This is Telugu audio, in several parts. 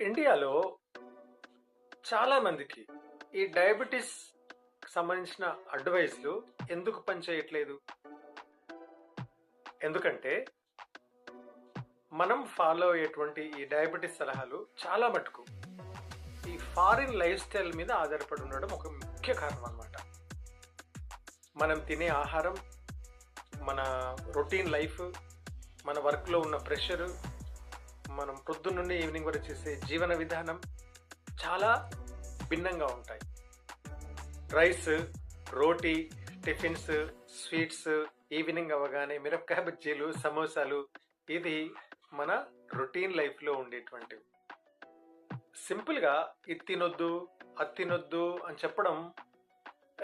ఇండియాలో చాలా మందికి ఈ డయాబెటీస్ సంబంధించిన అడ్వైస్లు ఎందుకు పనిచేయట్లేదు? ఎందుకంటే మనం ఫాలో అయ్యేటువంటి ఈ డయాబెటీస్ సలహాలు చాలా మటుకు ఈ ఫారిన్ లైఫ్ స్టైల్ మీద ఆధారపడి ఉండడం ఒక ముఖ్య కారణం అన్నమాట. మనం తినే ఆహారం మన రొటీన్ లైఫ్ మన వర్క్లో ఉన్న ప్రెషరు మనం పొద్దున్న నుండి ఈవినింగ్ వరకు చేసే జీవన విధానం చాలా భిన్నంగా ఉంటాయి. రైస్ రోటీ టిఫిన్స్ స్వీట్స్ ఈవినింగ్ అవ్వగానే మిరపకాయ బజ్జీలు సమోసాలు ఇది మన రొటీన్ లైఫ్లో ఉండేటువంటివి. సింపుల్గా ఇది తినొద్దు అది తినొద్దు అని చెప్పడం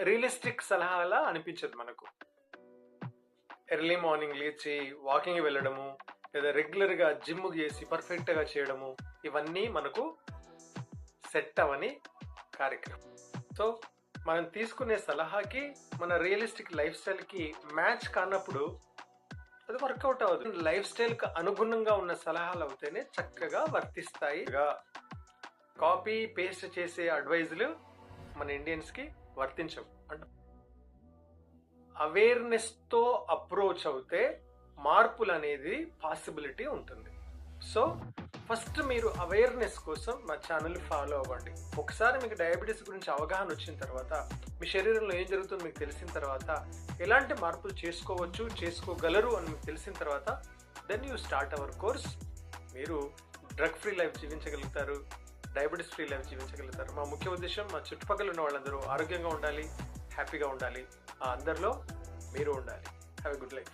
రియలిస్టిక్ సలహాలా అనిపించదు మనకు. ఎర్లీ మార్నింగ్ లేచి వాకింగ్ వెళ్ళడము లేదా రెగ్యులర్గా జిమ్ చేసి పర్ఫెక్ట్గా చేయడము ఇవన్నీ మనకు సెట్ అవని కార్యక్రమం. సో మనం తీసుకునే సలహాకి మన రియలిస్టిక్ లైఫ్ స్టైల్కి మ్యాచ్ కానప్పుడు అది వర్కౌట్ అవ్వదు. లైఫ్ స్టైల్కి అనుగుణంగా ఉన్న సలహాలు అవుతేనే చక్కగా వర్తిస్తాయి. కాపీ పేస్ట్ చేసే అడ్వైజులు మన ఇండియన్స్కి వర్తించవు. అంటే అవేర్నెస్తో అప్రోచ్ అవుతే మార్పులు అనేది పాసిబిలిటీ ఉంటుంది. సో ఫస్ట్ మీరు అవేర్నెస్ కోసం మా ఛానల్ ఫాలో అవ్వండి. ఒకసారి మీకు డయాబెటీస్ గురించి అవగాహన వచ్చిన తర్వాత మీ శరీరంలో ఏం జరుగుతుందో మీకు తెలిసిన తర్వాత ఎలాంటి మార్పులు చేసుకోవచ్చు చేసుకోగలరు అని మీకు తెలిసిన తర్వాత then you start our course మీరు డ్రగ్ ఫ్రీ లైఫ్ జీవించగలుగుతారు డయాబెటీస్ ఫ్రీ లైఫ్ జీవించగలుగుతారు. మా ముఖ్య ఉద్దేశం మా చుట్టుపక్కల ఉన్న వాళ్ళందరూ ఆరోగ్యంగా ఉండాలి హ్యాపీగా ఉండాలి. ఆ అందరిలో మీరు ఉండాలి. Have a good life